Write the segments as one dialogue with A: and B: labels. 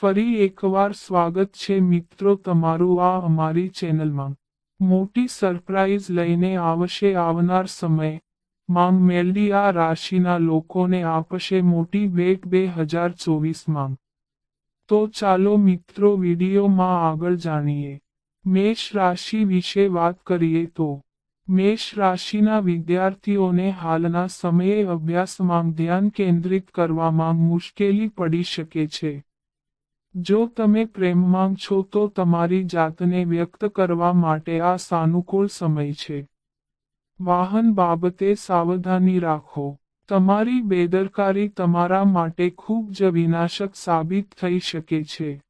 A: ફરી એકવાર સ્વાગત છે મિત્રો તમારું આ અમારી ચેનલમાં. મોટી સરપ્રાઇઝ લઈને આવશે આવનાર સમય. માંગ મેલડી આ રાશિના લોકોને આપશે મોટી ભેટ બે હજાર ચોવીસમાં. તો ચાલો મિત્રો વિડીયોમાં આગળ જાણીએ. મેષ રાશિ વિશે વાત કરીએ તો. મેષ રાશિના વિદ્યાર્થીઓને હાલના સમયે અભ્યાસમાં ધ્યાન કેન્દ્રિત કરવામાં મુશ્કેલી પડી શકે છે. જો તમે પ્રેમમાં છો તો તમારી જાતને વ્યક્ત કરવા માટે આ સાનુકૂળ સમય છે. વાહન બાબતે સાવધાની રાખો. તમારી બેદરકારી તમારા માટે ખૂબ જ વિનાશક સાબિત થઈ શકે છે.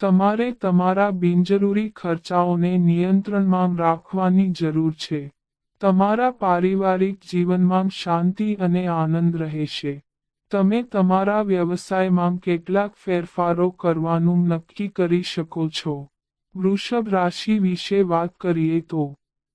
A: તમારે તમારા બિનજરૂરી ખર્ચાઓને નિયંત્રણમાં રાખવાની જરૂર છે. તમારા પારિવારિક જીવનમાં શાંતિ અને આનંદ રહેશે. તમે તમારા વ્યવસાયમાં કેટલાક ફેરફારો કરવાનું નક્કી કરી શકો છો. વૃષભ રાશિ વિશે વાત કરીએ તો,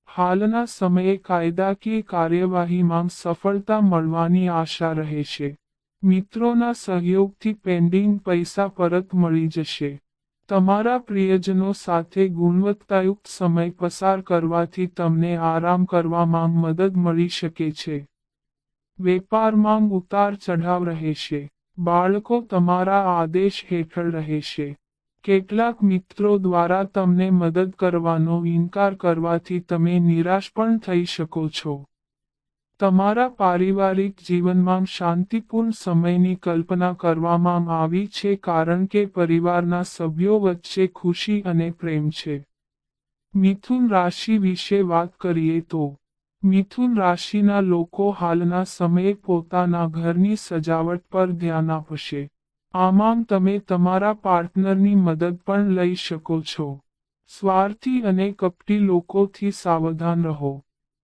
A: હાલના સમયે કાયદાકીય કાર્યવાહીમાં સફળતા મળવાની આશા રહેશે મિત્રોના સહયોગથી પેન્ડિંગ પૈસા પરત મળી જશે. તમારા પ્રિયજનો સાથે ગુણવત્તાયુક્ત સમય પસાર કરવાથી તમને આરામ કરવામાં મદદ મળી શકે છે. વેપારમાં ઉતાર ચઢાવ રહેશે. બાળકો તમારા આદેશ હેઠળ રહેશે. કેટલાક મિત્રો દ્વારા તમને મદદ કરવાનો ઇનકાર કરવાથી તમે નિરાશ પણ થઈ શકો છો. તમારા પારિવારિક જીવનમાં શાંતિપૂર્ણ સમયની કલ્પના કરવામાં આવી છે કારણ કે પરિવારના સભ્યો વચ્ચે ખુશી અને પ્રેમ છે. મિથુન રાશિ વિશે વાત કરીએ તો મિથુન રાશિના લોકો હાલના સમયે પોતાના ઘરની સજાવટ પર ધ્યાન આપશે. આમાં તમે તમારા પાર્ટનરની મદદ પણ લઈ શકો છો. સ્વાર્થી અને કપટી લોકોથી સાવધાન રહો.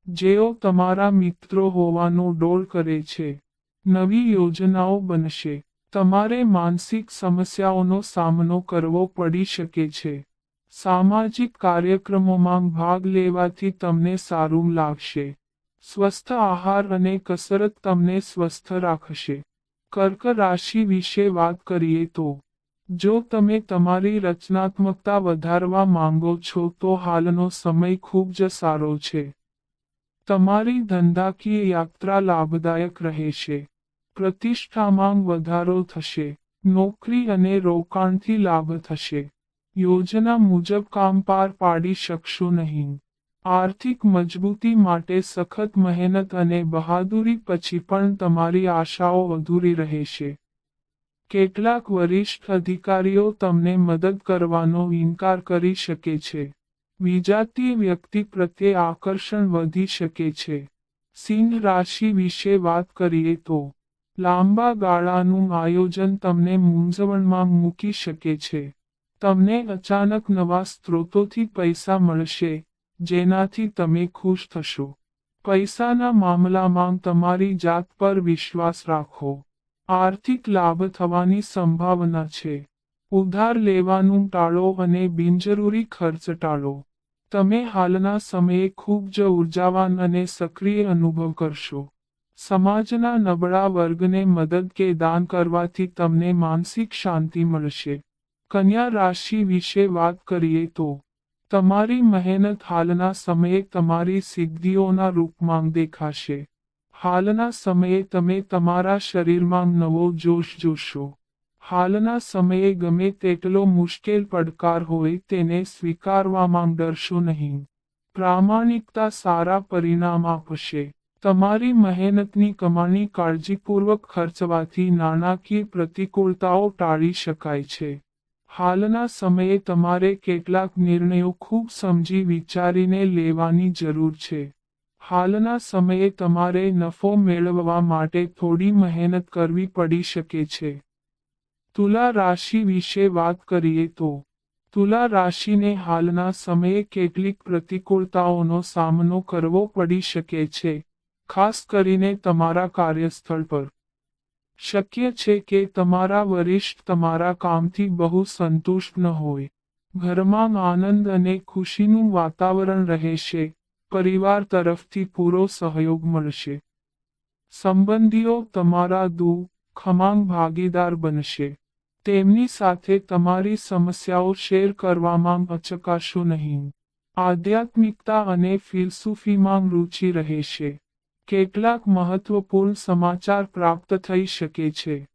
A: જેઓ તમારા મિત્રો હોવાનો ડોળ કરે છે. નવી યોજનાઓ બનશે. તમારે માનસિક સમસ્યાઓનો સામનો કરવો પડી શકે છે. સામાજિક કાર્યક્રમોમાં ભાગ લેવાથી તમને સારું લાગશે. સ્વસ્થ આહાર અને કસરત તમને સ્વસ્થ રાખશે. કર્ક રાશિ વિશે વાત કરીએ તો, જો તમે તમારી રચનાત્મકતા વધારવા માંગો છો તો હાલનો સમય ખૂબ જ સારો છે. તમારી ધંધાકીય યાત્રા લાભદાયક રહેશે. પ્રતિષ્ઠામાં વધારો થશે. નોકરી અને રોકાણથી લાભ થશે. યોજના મુજબ કામ પાર પાડી શકશો નહીં. આર્થિક મજબૂતી માટે સખત મહેનત અને બહાદુરી પછી પણ તમારી આશાઓ અધૂરી રહેશે. કેટલાક વરિષ્ઠ અધિકારીઓ તમને મદદ કરવાનો ઇનકાર કરી શકે છે. વિજાતીય વ્યક્તિ પ્રત્યે આકર્ષણ વધી શકે છે. સિંહ રાશિ વિશે વાત કરીએ તો, લાંબા ગાળાનું આયોજન તમને મૂંઝવણમાં મૂકી શકે છે. તમને અચાનક નવા સ્ત્રોતોથી પૈસા મળશે, જેનાથી તમે ખુશ થશો. પૈસાના મામલામાં તમારી જાત પર વિશ્વાસ રાખો. આર્થિક લાભ થવાની સંભાવના છે. ઉધાર લેવાનું ટાળો અને બિનજરૂરી ખર્ચ ટાળો. તમે હાલના સમયે ખૂબ જ ઉર્જાવાન અને સક્રિય અનુભવ કરશો. સમાજના નબળા વર્ગને મદદ કે દાન કરવાથી તમને માનસિક શાંતિ મળશે. કન્યા રાશિ વિશે વાત કરીએ તો, તમારી મહેનત હાલના સમયે તમારી સિદ્ધિઓના રૂપમાં દેખાશે. હાલના સમયે તમે તમારા શરીરમાં નવો જોશ જોશો. હાલના સમયે ગમે તેટલો મુશ્કેલ પડકાર હોય તેને સ્વીકારવામાં ડરશો નહીં. પ્રામાણિકતા સારા પરિણામ આપશે. તમારી મહેનતની કમાણી કાળજીપૂર્વક ખર્ચવાથી નાણાકીય પ્રતિકૂળતાઓ ટાળી શકાય છે. હાલના સમયે તમારે કેટલાક નિર્ણયો ખૂબ સમજી વિચારીને લેવાની જરૂર છે. હાલના સમયે તમારે નફો મેળવવા માટે થોડી મહેનત કરવી પડી શકે છે. તુલા રાશિ વિશે વાત કરીએ તો, તુલા રાશિને હાલના સમયે કેટલીક પ્રતિકૂળતાઓનો સામનો કરવો પડી શકે છે, ખાસ કરીને તમારા કાર્યસ્થળ પર. શક્ય છે કે તમારા વરિષ્ઠ તમારા કામથી બહુ સંતુષ્ટ ન હોય. ઘરમાં આનંદ અને ખુશીનું વાતાવરણ રહેશે. પરિવાર તરફથી પૂરો સહયોગ મળશે. સંબંધીઓ તમારા દુ ખમાંગ ભાગીદાર બનશે. તેમની સાથે તમારી સમસ્યાઓ શેર કરવામાં અચકાશો નહીં. આધ્યાત્મિકતા અને ફિલસુફીમાં રુચિ રહેશે. કેટલાક મહત્વપૂર્ણ સમાચાર પ્રાપ્ત થઈ શકે છે.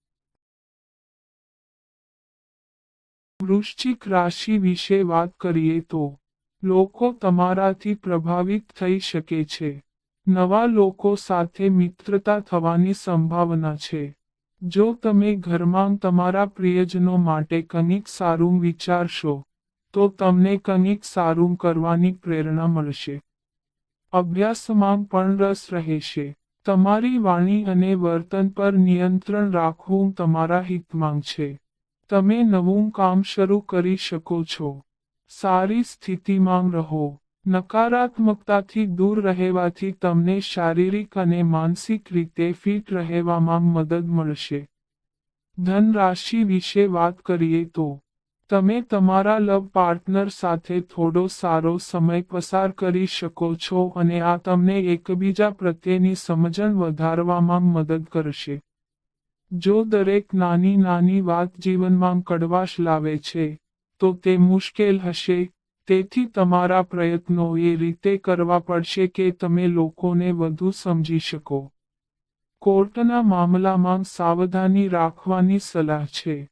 A: વૃશ્ચિક રાશિ વિશે વાત કરીએ તો, લોકો તમારાથી પ્રભાવિત થઈ શકે છે. નવા લોકો સાથે મિત્રતા થવાની સંભાવના છે. જો તમે ઘરમાં તમારા પ્રિયજનો માટે કંઈક સારું વિચારશો, તો તમને કંઈક સારું કરવાની પ્રેરણા મળશે. અભ્યાસમાં પણ રસ રહેશે તમારી વાણી અને વર્તન પર નિયંત્રણ રાખવું તમારા હિતમાં છે. તમે નવું કામ શરૂ કરી શકો છો. સારી સ્થિતિમાં રહો. નકારાત્મકતાથી દૂર રહેવાથી તમને શારીરિક અને માનસિક રીતે ફિટ રહેવામાં મદદ મળશે. ધન રાશિ વિશે વાત કરીએ તો તમે તમારા લવ પાર્ટનર સાથે થોડો સારો સમય પસાર કરી શકો છો અને આ તમને એકબીજા પ્રત્યેની સમજણ વધારવામાં મદદ કરશે. જો દરેક નાની નાની વાત જીવનમાં કડવાશ લાવે છે, તો તે મુશ્કેલ હશે. તેથી તમારા પ્રયત્નો એ રીતે કરવા પડશે કે તમે લોકોને વધુ સમજી શકો. કોર્ટના મામલામાં સાવધાની રાખવાની સલાહ છે.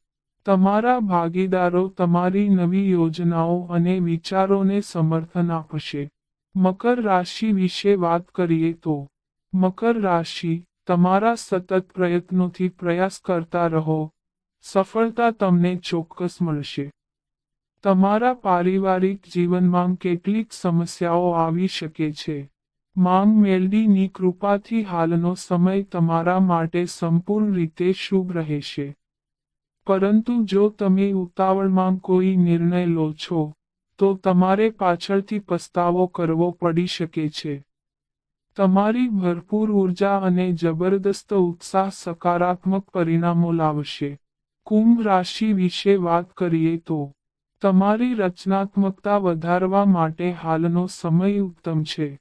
A: તમારા ભાગીદારો તમારી નવી યોજનાઓ અને વિચારોને સમર્થન આપશે. મકર રાશિ વિશે વાત કરીએ તો, મકર રાશિ તમારા સતત પ્રયત્નોથી પ્રયાસ કરતા રહો. સફળતા તમને ચોક્કસ મળશે. તમારા પારિવારિક જીવનમાં કેટલીક સમસ્યાઓ આવી શકે છે. માંગ મેલડીની કૃપાથી હાલનો સમય તમારા માટે સંપૂર્ણ રીતે શુભ રહેશે. પરંતુ જો તમે ઉતાવળમાં કોઈ નિર્ણય લો છો, તો તમારે પાછળથી પસ્તાવો કરવો પડી શકે છે. તમારી ભરપૂર ઊર્જા અને જબરદસ્ત ઉત્સાહ સકારાત્મક પરિણામો લાવશે. કુંભ રાશિ વિશે વાત કરીએ તો, તમારી રચનાત્મકતા વધારવા માટે હાલનો સમય ઉત્તમ છે.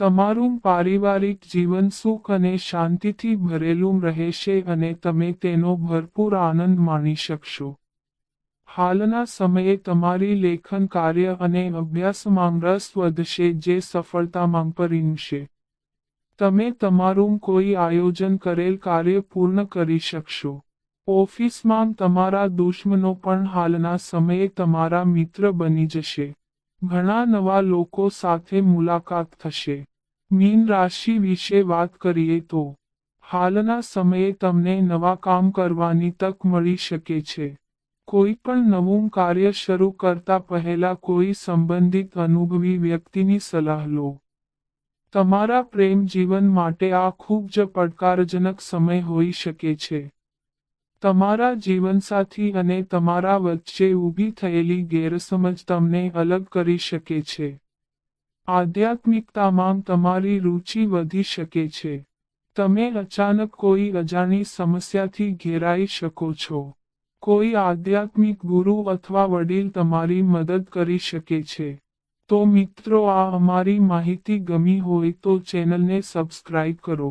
A: તમારું પારિવારિક જીવન સુખ અને શાંતિથી ભરેલું રહેશે અને તમે તેનો ભરપૂર આનંદ માણી શકશો. હાલના સમયે તમારી લેખન કાર્ય અને અભ્યાસમાં રસ વધશે જે સફળતામાં પરિણશે તમે તમારું કોઈ આયોજન કરેલ કાર્ય પૂર્ણ કરી શકશો. ઓફિસમાં તમારા દુશ્મનો પણ હાલના સમયે તમારા મિત્ર બની જશે. ઘણા નવા લોકો સાથે મુલાકાત થશે. મીન રાશિ વિશે વાત કરીએ તો, હાલના સમયે તમને નવા કામ કરવાની તક મળી શકે છે. કોઈ પણ નવું કાર્ય શરૂ કરતા પહેલા કોઈ સંબંધિત અનુભવી વ્યક્તિની સલાહ લો. તમારા પ્રેમ જીવન માટે આ ખૂબ જ પડકારજનક સમય હોઈ શકે છે. તમારા જીવનસાથી અને તમારા વચ્ચે ઊભી થયેલી ગેરસમજ તમને અલગ કરી શકે છે. આધ્યાત્મિકતામાં તમારી રુચિ વધી શકે છે. તમે અચાનક કોઈ અજાણી સમસ્યાથી ઘેરાઈ શકો છો. કોઈ આધ્યાત્મિક ગુરુ અથવા વડીલ તમારી મદદ કરી શકે છે. તો મિત્રો, આ અમારી માહિતી ગમી હોય તો ચેનલને સબસ્ક્રાઇબ કરો.